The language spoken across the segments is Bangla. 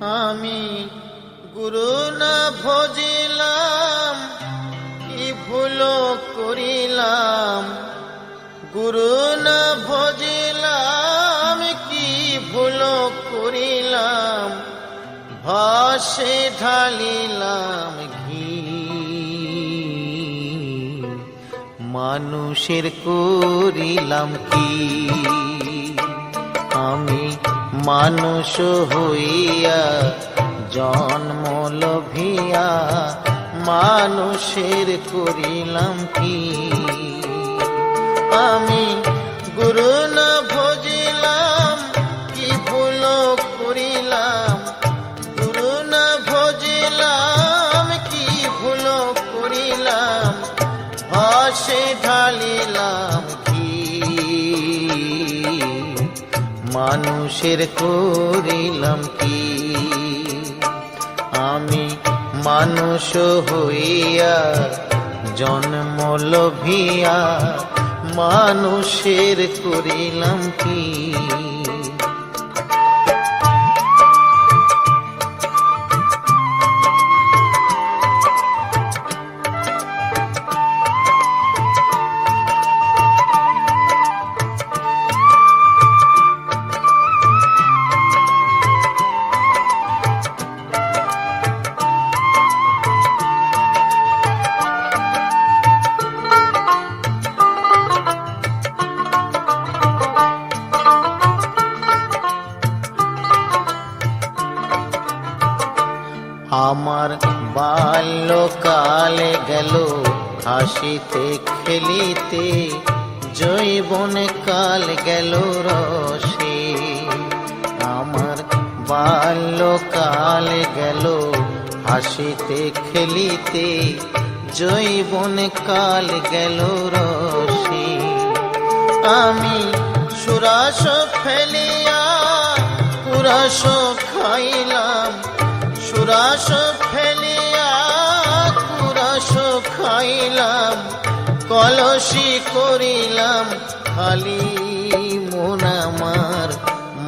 আমি গুরু না ভজিলাম, কি ভুল করিলাম? গুরু না ভজিলাম, কি ভুল করিলাম? ভাসে ঢালিলাম ঘি। মানুষের করিলাম কি? আমি মানুষ হইয়া জন্ম লভিয়া মানুষের করিলাম কি? আমি গুরু না ভজিলাম মানুষের করিলাম কি? আমি মানুষ হইয়া জন্ম লভিয়া মানুষের করিলাম কি? আমার বাল্যকালে গেল হাসিতে খেলিতে জৈবন কাল গেল রসে। আমার বাল্যকাল গেল হাসিতে, খেলিতে জৈবন কাল গেল রসে। আমি সুরাস ফেলিয়া পুরাস খাইলাম সুরাস ফেলিয়া কুরাস খাইলাম, কলসি করিলাম, খালি মন আমার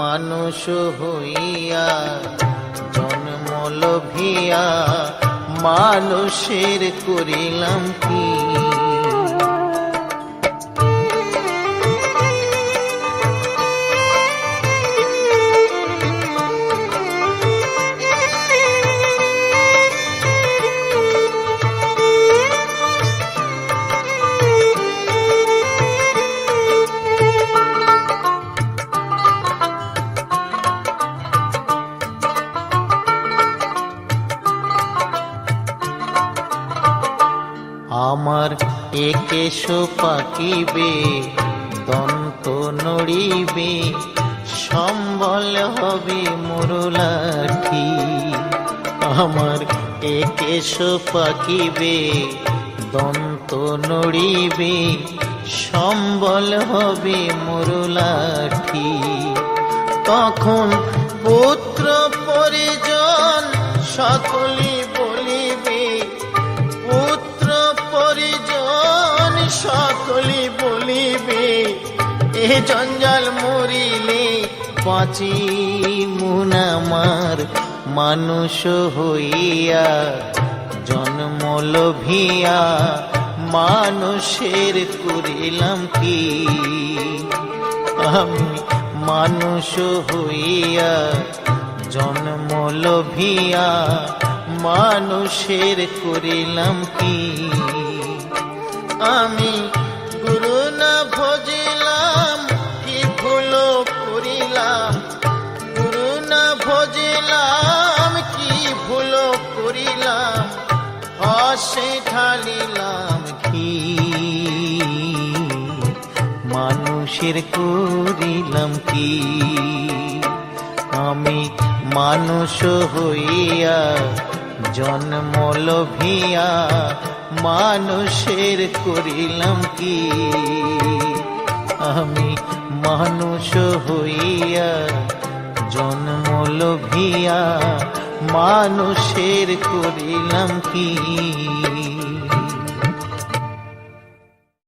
মানুষ হইয়া, জন্ম লভিয়া, মানুষের করিলাম কি? আমার একেশ পাকিবে দন্ত নড়িবে, সম্বল হবে মুরলাঠি। আমার একেশ পাকিবে দন্ত নড়িবে, সম্বল হবে মুরলাঠি। তখন পুত্র পরিজন সকলে জঞ্জাল মরিলে পাঁচি মুনামার মানুষ হইয়া জন্ম লভিয়া, মানুষের করিলাম কি? আমি মানুষ হইয়া জন্ম লভিয়া, মানুষের করিলাম কি? আমি গুরু না ভজিলাম না ভজিলাম কি ভুল করিলাম হসে ঢালিলাম কি? মানুষের করিলাম কি? আমি মানুষ হইয়া, জন্ম লভিয়া, মানুষের করিলাম কি? আমি মানুষ হইয়া, জন্ম লভিয়া মানুষের করিলাম কি?